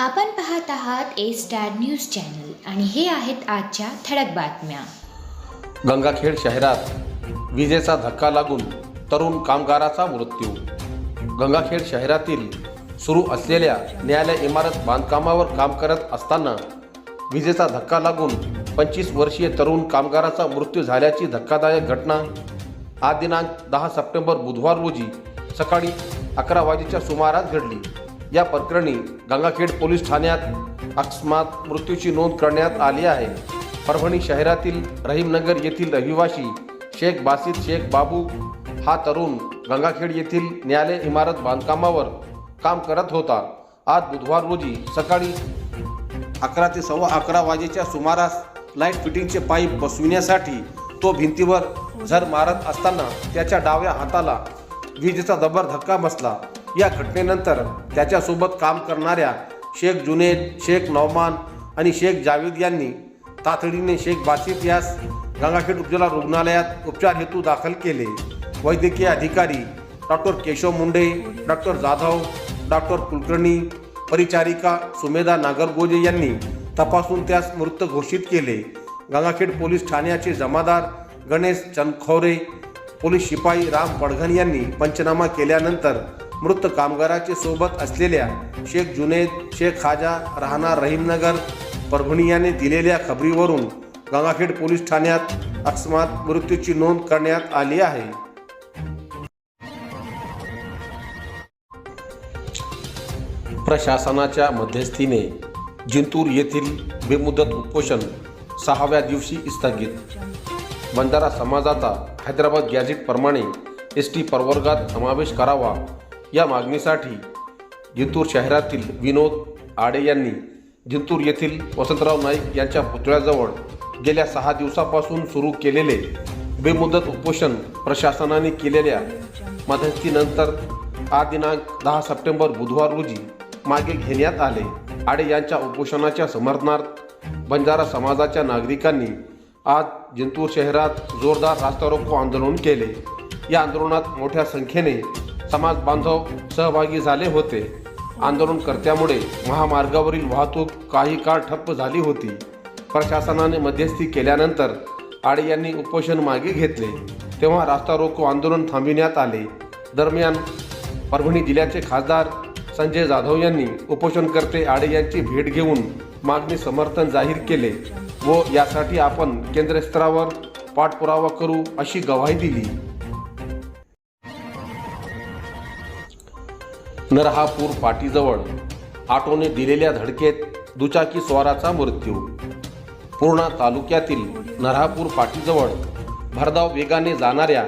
आपण पाहत आहात ए स्टार न्यूज चॅनल आणि हे आहेत आजच्या ठळक बातम्या. गंगाखेड शहरात विजेचा धक्का लागून तरुण कामगाराचा मृत्यू. गंगाखेड शहरातील सुरू असलेल्या न्यायालय इमारत बांधकामावर काम करत असताना विजेचा धक्का लागून पंचवीस वर्षीय तरुण कामगाराचा मृत्यू झाल्याची धक्कादायक घटना आज दिनांक दहा सप्टेंबर बुधवार रोजी सकाळी अकरा वाजेच्या सुमारास घडली. या प्रकरणी गंगाखेड पोलीस ठाण्यात अकस्मात मृत्यूची नोंद करण्यात आली आहे. परभणी शहरातील रहीमनगर येथील रहिवासी शेख बासित शेख बाबू हा तरुण गंगाखेड येथील न्यायालय इमारत बांधकामावर काम करत होता. आज बुधवार रोजी सकाळी अकरा ते सव्वा अकरा वाजेच्या सुमारास लाइट फिटिंगचे पाईप बसविण्यासाठी तो भिंतीवर झर मारत असताना त्याच्या डाव्या हाताला विजेचा जबर धक्का बसला. या घटनेनंतर त्याच्यासोबत काम करणाऱ्या शेख जुनेद शेख नौमान आणि शेख जावेद यांनी तातडीने शेख बासित यास गंगाखेड उपजिल्हा रुग्णालयात उपचार हेतू दाखल केले. वैद्यकीय अधिकारी doctor Keshav Munde doctor Jadhav doctor Kulkarni परिचारिका सुमेधा नागरगोजे यांनी तपासून त्यास मृत घोषित केले. गंगाखेड पोलीस ठाण्याचे जमादार गणेश चंदखोरे पोलीस शिपाई राम पडघन यांनी पंचनामा केल्यानंतर मृत कामगाराचे सोबत असलेल्या शेख जुनेद शेख खाजा राहणार रहीमनगर परभणी याने दिलेल्या खबरीवरून गंगाखेड पोलीस ठाण्यात अकस्मात मृत्यूची नोंद करण्यात आली आहे. प्रशासनाच्या मध्यस्थीने जिंतूर येथील बेमुदत उपोषण सहाव्या दिवशी स्थगित. बंजारा समाजाचा हैदराबाद गॅझेटप्रमाणे एस टी प्रवर्गात समावेश करावा या मागणीसाठी जिंतूर शहरातील विनोद आडे यांनी जिंतूर येथील वसंतराव नाईक यांच्या पुतळ्याजवळ गेल्या सहा दिवसापासून सुरू केलेले बेमुदत उपोषण प्रशासनाने केलेल्या मध्यस्थीनंतर आज दिनांक दहा सप्टेंबर बुधवार रोजी मागे घेण्यात आले. आडे यांच्या उपोषणाच्या समर्थनार्थ बंजारा समाजाच्या नागरिकांनी आज जिंतूर शहरात जोरदार रास्ता रोको आंदोलन केले. या आंदोलनात मोठ्या संख्येने समाज बांधव सहभागी झाले होते. आंदोलनकर्त्यामुळे महामार्गावरील वाहतूक काही काळ ठप्प झाली होती. प्रशासनाने मध्यस्थी केल्यानंतर आडे यांनी उपोषण मागे घेतले. तेव्हा रास्ता रोको आंदोलन थांबविण्यात आले. दरम्यान परभणी जिल्ह्याचे खासदार संजय जाधव यांनी उपोषणकर्ते आडे यांची भेट घेऊन मागणी समर्थन जाहीर केले व यासाठी आपण केंद्रस्तरावर पाठपुरावा करू अशी ग्वाही दिली. नरहापूर पाटीजवळ ऑटोने दिलेल्या धडकेत दुचाकी स्वाराचा मृत्यू. पूर्णा तालुक्यातील नरहापूर पाटीजवळ भरधाव वेगाने जाणाऱ्या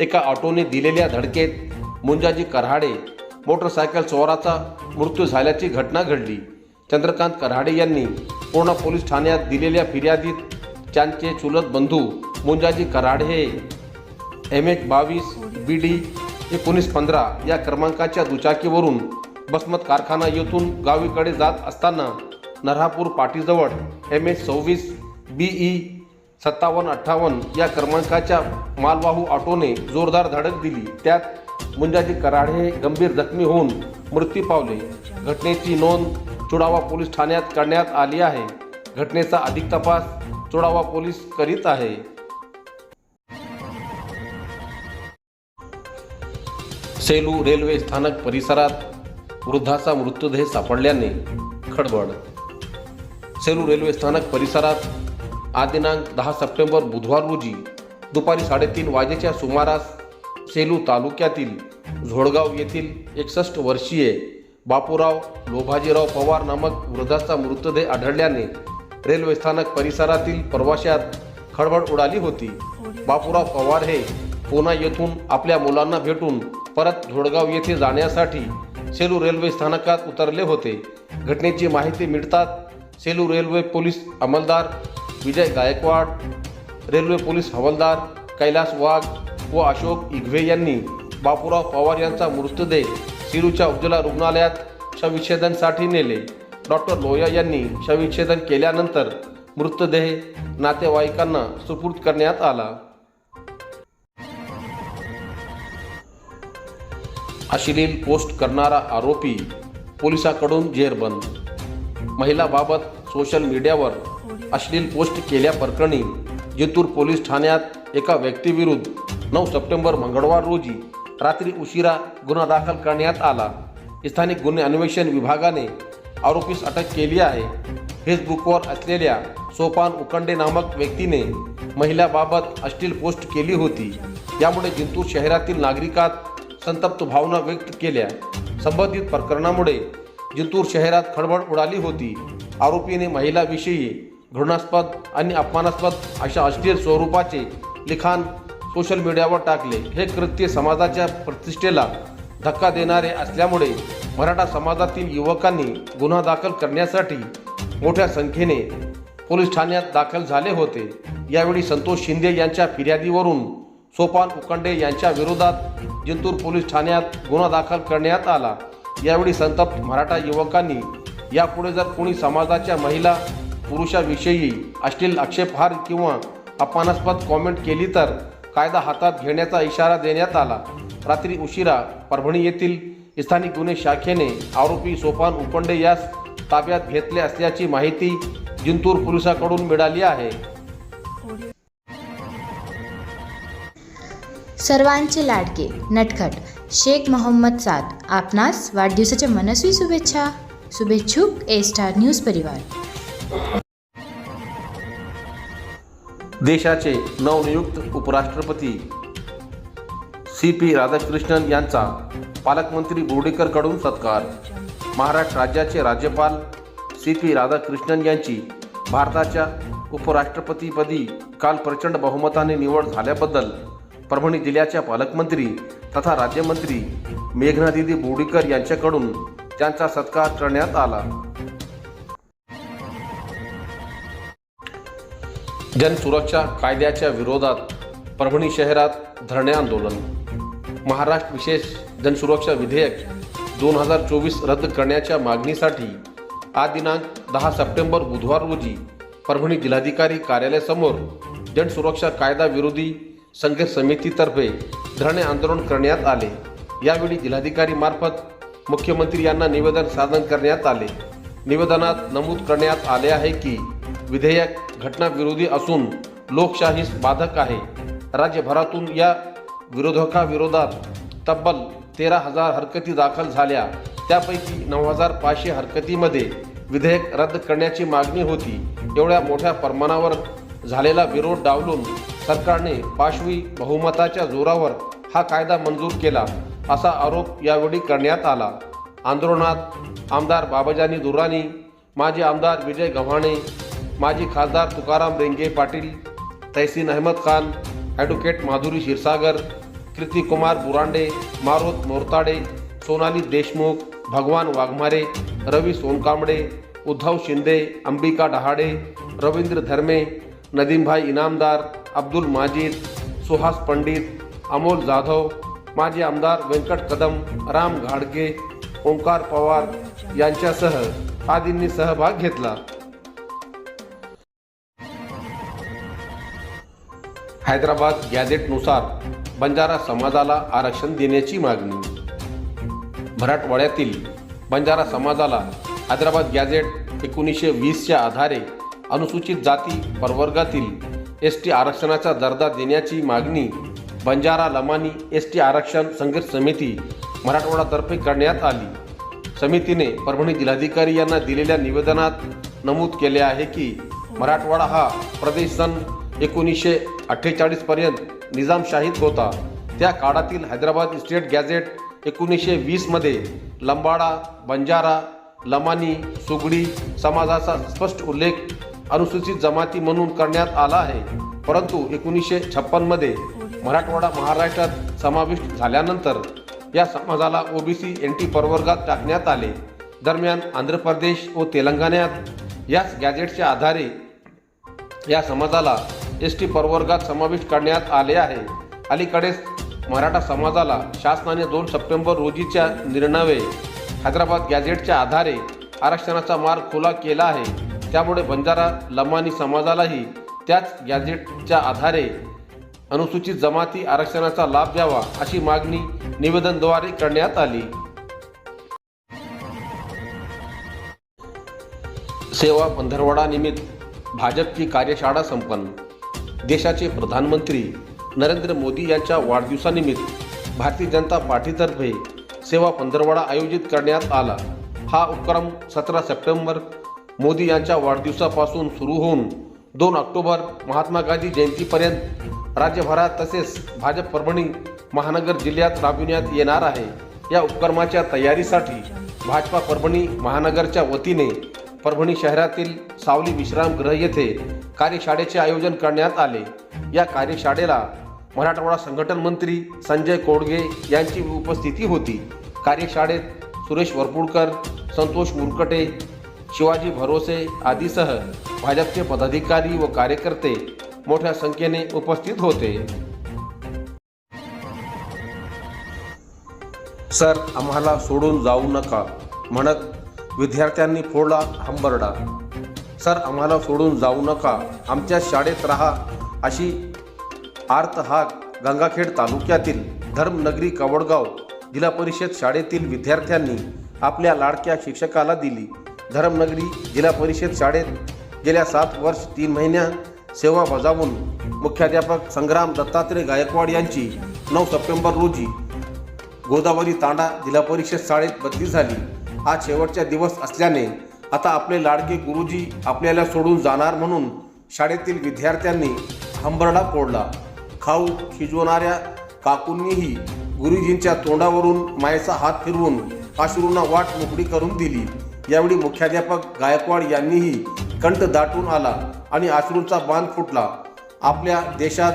एका ऑटोने दिलेल्या धडकेत मुंजाजी कराडे मोटरसायकल स्वाराचा मृत्यू झाल्याची घटना घडली. चंद्रकांत कराडे यांनी पूर्णा पोलीस ठाण्यात दिलेल्या फिर्यादीत त्यांचे चुलत बंधू मुंजाजी कराडे हे एम एच बावीस बी डी एकोणीस पंधरा या क्रमांकाच्या दुचाकीवरून बसमत कारखाना येथून गावीकडे जात असताना नरहापूर पाटीजवळ एम एच सव्वीस बी ई सत्तावन्न अठ्ठावन्न या क्रमांकाच्या मालवाहू ऑटोने जोरदार धडक दिली. त्यात मुंजाजी कराड हे गंभीर जखमी होऊन मृत्यू पावले. घटनेची नोंद चुडावा पोलीस ठाण्यात करण्यात आली आहे. घटनेचा अधिक तपास चुडावा पोलीस करीत आहे. सेलू रेल्वे स्थानक परिसरात वृद्धाचा मृतदेह सापडल्याने खडबड सेलू रेल्वे स्थानक परिसरात आज दिनांक दहा सप्टेंबर बुधवार रोजी दुपारी साडेतीन वाजेच्या सुमारास सेलू तालुक्यातील झोडगाव येथील एकसष्ट वर्षीय बापूराव लोभाजीराव पवार नामक वृद्धाचा मृतदेह आढळल्याने रेल्वे स्थानक परिसरातील प्रवाशात खळबळ उडाली होती. बापूराव पवार हे पुन्हा येथून आपल्या मुलांना भेटून परत धोडगाव येथे जाण्यासाठी सेलू रेल्वे स्थानकात उतरले होते. घटनेची माहिती मिळताच सेलू रेल्वे पोलीस अंमलदार विजय गायकवाड रेल्वे पोलीस हवालदार कैलास वाघ व अशोक इघवे यांनी बापूराव पवार यांचा मृतदेह सिरूच्या उज्ज्वला रुग्णालयात शविच्छेदनसाठी नेले. डॉक्टर लोया यांनी शविच्छेदन केल्यानंतर मृतदेह नातेवाईकांना सुपूर्द करण्यात आला. अश्लील पोस्ट करणारा आरोपी पोलिसाकडून जेरबंद. महिलाबाबत सोशल मीडियावर अश्लील पोस्ट केल्याप्रकरणी जिंतूर पोलीस ठाण्यात एका व्यक्तीविरुद्ध नऊ सप्टेंबर मंगळवार रोजी रात्री उशिरा गुन्हा दाखल करण्यात आला. स्थानिक गुन्हे अन्वेषण विभागाने आरोपीस अटक केली आहे. फेसबुकवर असलेल्या सोपान उकंडे नामक व्यक्तीने महिलाबाबत अश्लील पोस्ट केली होती. यामुळे जिंतूर शहरातील नागरिकात संतप्त भावना व्यक्त केल्या. संबंधित प्रकरणामुळे जिंतूर शहरात खळबळ उडाली होती. आरोपीने महिलाविषयी घृणास्पद आणि अपमानास्पद अशा अश्लील स्वरूपाचे लिखाण सोशल मीडियावर टाकले. हे कृत्य समाजाच्या प्रतिष्ठेला धक्का देणारे असल्यामुळे मराठा समाजातील युवकांनी गुन्हा दाखल करण्यासाठी मोठ्या संख्येने पोलीस ठाण्यात दाखल झाले होते. यावेळी संतोष शिंदे यांच्या फिर्यादीवरून सोपान उकंडे यांच्या विरोधात जिंतूर पोलीस ठाण्यात गुन्हा दाखल करण्यात आला. यावेळी संतप्त मराठा युवकांनी यापुढे जर कोणी समाजाच्या महिला पुरुषाविषयी अश्लील आक्षेपहार किंवा अपमानास्पद कॉमेंट केली तर कायदा हातात घेण्याचा इशारा देण्यात आला. रात्री उशिरा परभणी येथील स्थानिक गुन्हे शाखेने आरोपी सोपान उपंडे यास ताब्यात घेतले असल्याची माहिती जिंतूर पोलिसांकडून मिळाली आहे. सर्वांचे लाडके. नटखट. शेख मोहम्मद साद. आपणास वाढदिवसाच्या मनस्वी शुभेच्छा. शुभेच्छुक ए स्टार न्यूज परिवार. देशाचे नवनियुक्त उपराष्ट्रपती सी पी राधाकृष्णन यांचा पालकमंत्री बोर्डीकरकडून सत्कार. महाराष्ट्र राज्याचे राज्यपाल सी पी राधाकृष्णन यांची भारताच्या उपराष्ट्रपतीपदी काल प्रचंड बहुमताने निवड झाल्याबद्दल परभणी जिल्ह्याच्या पालकमंत्री तथा राज्यमंत्री मेघनादिदी बोर्डीकर यांच्याकडून त्यांचा सत्कार करण्यात आला. जनसुरक्षा कायद्याच्या विरोधात परभणी शहरात धरणे आंदोलन. महाराष्ट्र विशेष जनसुरक्षा विधेयक दोन हजार चोवीस रद्द करण्याच्या मागणीसाठी आज दिनांक दहा सप्टेंबर बुधवार रोजी परभणी जिल्हाधिकारी कार्यालयासमोर जनसुरक्षा कायदा विरोधी संघर्ष समितीतर्फे धरणे आंदोलन करण्यात आले. यावेळी जिल्हाधिकारी मार्फत मुख्यमंत्री यांना निवेदन सादर करण्यात आले. निवेदनात नमूद करण्यात आले आहे की विधेयक घटनाविरोधी असून लोकशाहीस बाधक आहे. राज्यभरातून या विरोधकाविरोधात तब्बल तेरा हजार हरकती दाखल झाल्या. त्यापैकी नऊ हजार पाचशे हरकतीमध्ये विधेयक रद्द करण्याची मागणी होती. एवढ्या मोठ्या प्रमाणावर झालेला विरोध डावलून सरकारने पाशवी बहुमताच्या जोरावर हा कायदा मंजूर केला असा आरोप यावेळी करण्यात आला. आंदोलनात आमदार बाबाजानी दुरानी माजी आमदार विजय गव्हाणे माजी खासदार तुकाराम रेंगे पाटील तहसीन अहमद खान ॲडव्होकेट माधुरी क्षीरसागर कीर्ती कुमार बुरांडे मारोत मोरताडे सोनाली देशमुख भगवान वाघमारे रवी सोनकांबडे उद्धव शिंदे अंबिका डहाडे रवींद्र धर्मे नदीमभाई इनामदार अब्दुल माजीद सुहास पंडित अमोल जाधव माजी आमदार व्यंकट कदम राम घाडगे ओंकार पवार यांच्यासह आदींनी सहभाग घेतला. हैदराबाद गॅझेटनुसार बंजारा समाजाला आरक्षण देण्याची मागणी. मराठवाड्यातील बंजारा समाजाला हैदराबाद गॅझेट एकोणीसशे वीसच्या आधारे अनुसूचित जाती प्रवर्गातील एस टी आरक्षणाचा दर्जा देण्याची मागणी बंजारा लमानी एस टी आरक्षण संघर्ष समिती मराठवाडातर्फे करण्यात आली. समितीने परभणी जिल्हाधिकारी यांना दिलेल्या निवेदनात नमूद केले आहे की मराठवाडा हा प्रदेश सन एकोणीसशे अठ्ठेचाळीसपर्यंत निजामशाहीत होता. त्या काळातील हैदराबाद स्टेट गॅझेट एकोणीसशे वीसमध्ये लंबाडा बंजारा लमानी सुगडी समाजाचा स्पष्ट उल्लेख अनुसूचित जमाती म्हणून करण्यात आला आहे. परंतु एकोणीसशे छप्पनमध्ये मराठवाडा महाराष्ट्रात समाविष्ट झाल्यानंतर या समाजाला ओबीसी एन टी प्रवर्गात टाकण्यात आले. दरम्यान आंध्र प्रदेश व तेलंगणात याच गॅजेटच्या आधारे या समाजाला एस टी प्रवर्गात समाविष्ट करण्यात आले आहे. अलीकडेच मराठा समाजाला शासनाने दोन सप्टेंबर रोजीच्या निर्णय हैदराबाद गॅझेटच्या आधारे आरक्षणाचा मार्ग खुला केला आहे. त्यामुळे बंजारा लमानी समाजालाही त्याच गॅझेटच्या आधारे अनुसूचित जमाती आरक्षणाचा लाभ द्यावा अशी मागणी निवेदनद्वारे करण्यात आली. सेवा पंधरवडानिमित्त भाजपची कार्यशाळा संपन्न. देशाचे प्रधानमंत्री नरेंद्र मोदी यांच्या वाढदिवसानिमित्त भारतीय जनता पार्टीतर्फे सेवा पंधरवडा आयोजित करण्यात आला. हा उपक्रम सतरा सप्टेंबर मोदी यांच्या वाढदिवसापासून सुरू होऊन दोन ऑक्टोबर महात्मा गांधी जयंतीपर्यंत राज्यभरात तसेच भाजप परभणी महानगर जिल्ह्यात राबविण्यात येणार आहे. या उपक्रमाच्या तयारीसाठी भाजपा परभणी महानगरच्या वतीने परभणी शहरातील सावली विश्रामगृह येथे कार्यशाळेचे आयोजन करण्यात आले. या कार्यशाळेला मराठवाडा संघटन मंत्री संजय कोडगे यांची उपस्थिती होती. कार्यशाळेत सुरेश वरपुडकर संतोष मुरकटे शिवाजी भरोसे आदीसह भाजपचे पदाधिकारी व कार्यकर्ते मोठ्या संख्येने उपस्थित होते. सर आम्हाला सोडून जाऊ नका म्हणत विद्यार्थ्यांनी फोडला हंबरडा. सर आम्हाला सोडून जाऊ नका आमच्या शाळेत राहा अशी आर्तहाक गंगाखेड तालुक्यातील धर्मनगरी कवडगाव जिल्हा परिषद शाळेतील विद्यार्थ्यांनी आपल्या लाडक्या शिक्षकाला दिली. धर्मनगरी जिल्हा परिषद शाळेत गेल्या सात वर्ष तीन महिन्या सेवा बजावून मुख्याध्यापक संग्राम दत्तात्रय गायकवाड यांची नऊ सप्टेंबर रोजी गोदावरी तांडा जिल्हा परिषद शाळेत बदली झाली. आज शेवटचा दिवस असल्याने आता आपले लाडके गुरुजी आपल्याला सोडून जाणार म्हणून शाळेतील विद्यार्थ्यांनी हंबरडा फोडला. खाऊ शिजवणाऱ्या काकूंनीही गुरुजींच्या तोंडावरून मायेचा हात फिरवून अश्रूंना वाट मोकळी करून दिली. यावेळी मुख्याध्यापक गायकवाड यांनीही कंठ दाटून आला आणि आश्रूंचा बांध फुटला. आपल्या देशात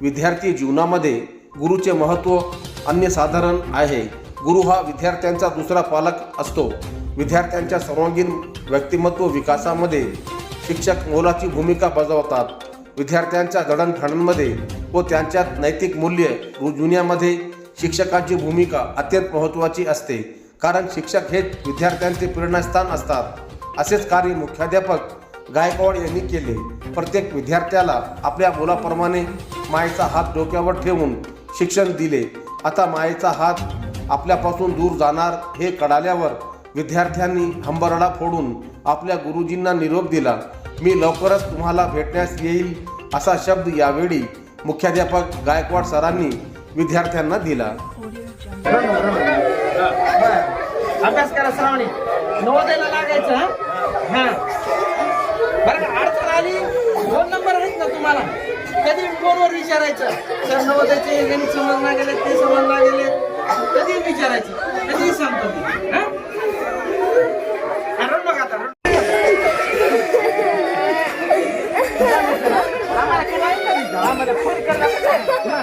विद्यार्थी जीवनामध्ये गुरुचे महत्त्व अन्यसाधारण आहे. गुरु हा विद्यार्थ्यांचा दुसरा पालक असतो. विद्यार्थ्यांच्या सर्वांगीण व्यक्तिमत्व विकासामध्ये शिक्षक मोलाची भूमिका बजावतात. विद्यार्थ्यांच्या जडणघडणमध्ये व त्यांच्यात नैतिक मूल्य रुजविण्यामध्ये शिक्षकांची भूमिका अत्यंत महत्त्वाची असते. कारण शिक्षक हेच विद्यार्थ्यांचे प्रेरणास्थान असतात. असेच कार्य मुख्याध्यापक गायकवाड यांनी केले. प्रत्येक विद्यार्थ्याला आपल्या मुलाप्रमाणे मायेचा हात डोक्यावर ठेवून शिक्षण दिले. आता मायेचा हात आपल्यापासून दूर जाणार हे कळाल्यावर विद्यार्थ्यांनी हंबरडा फोडून आपल्या गुरुजींना निरोप दिला. मी लवकरच तुम्हाला भेटण्यास येईल असा शब्द यावेळी मुख्याध्यापक गायकवाड सरांनी विद्यार्थ्यांना दिला. अभ्यास करा श्रावणी. नवोदयला लागायचं हा? हा. बरं का अडचण आली दोन नंबर आहेत ना तुम्हाला. कधी फोनवर विचारायचं सर नवोदयचे गणित समजला गेले ते समजला गेले कधी विचारायचं? कधी सांगतो मी हा, रड बघा आता रड. आम्हाला काय नाही करायचं, आम्हाला फोन करायला हा.